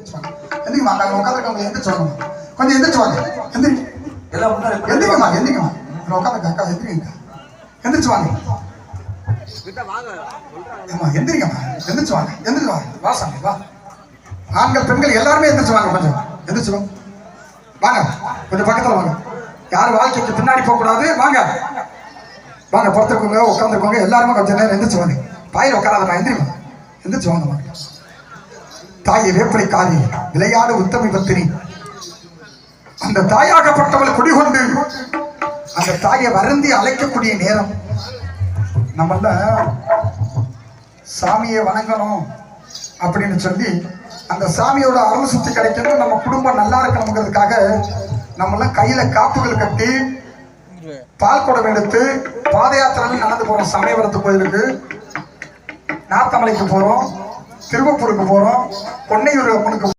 எந்திரிமா அங்க உட்காந்துருக்கவங்க எந்திரிச்சு வாங்க கொஞ்சம் எந்திரிச்சு வாங்க. எந்திரி. எல்லாம் முன்னாடி எந்திரிங்கம்மா எந்திரிங்கம்மா உட்காந்து அக்கா எந்திரிங்க எந்திரிச்சு வாங்க. ஏம்மா எந்திரிங்கம்மா எந்திரிச்சு வாங்க. எந்திரிச்சு வாங்க. வா சாமி வா. ஆண்கள் பெண்கள் எல்லாருமே எந்திரிச்சு வாங்க கொஞ்சம். எந்திரிச்சு வாங்க வாங்க. கொஞ்சம் பக்கத்துல வாங்க. யாரும் வாழ்க்கைக்கு பின்னாடி போக கூடாது வாங்க. வாங்க பொறுத்திருக்கோங்க உட்காந்துருக்கோங்க எல்லாருமே கொஞ்சம் நேரம் எந்திரிச்சு வாங்க. பாயில் உட்காராதம்மா எந்திரிமா எந்திரிச்சு வாங்க வாங்க தாயை வேப்பலை காரி விளையாடு உத்தமி பத்தினி. அந்த தாயாகப்பட்டவள் குடிகொண்டு அந்த தாயை வருந்தி அழைக்கக்கூடிய நேரம். நம்மள சாமியை வணங்கணும் அப்படின்னு சொல்லி அந்த சாமியோட அருள் சுத்தி கிடைக்கணும் நம்ம குடும்பம் நல்லா இருக்கணுங்கிறதுக்காக நம்மளாம் கையில காப்புகள் கட்டி பால் குடம் எடுத்து பாத யாத்திரையில் நடந்து போறோம் சமயபுரத்து கோயிலுக்கு நாத்தமலைக்கு போறோம். திருவப்பூருக்கு போறோம். பொன்னையூர் அம்மனுக்கு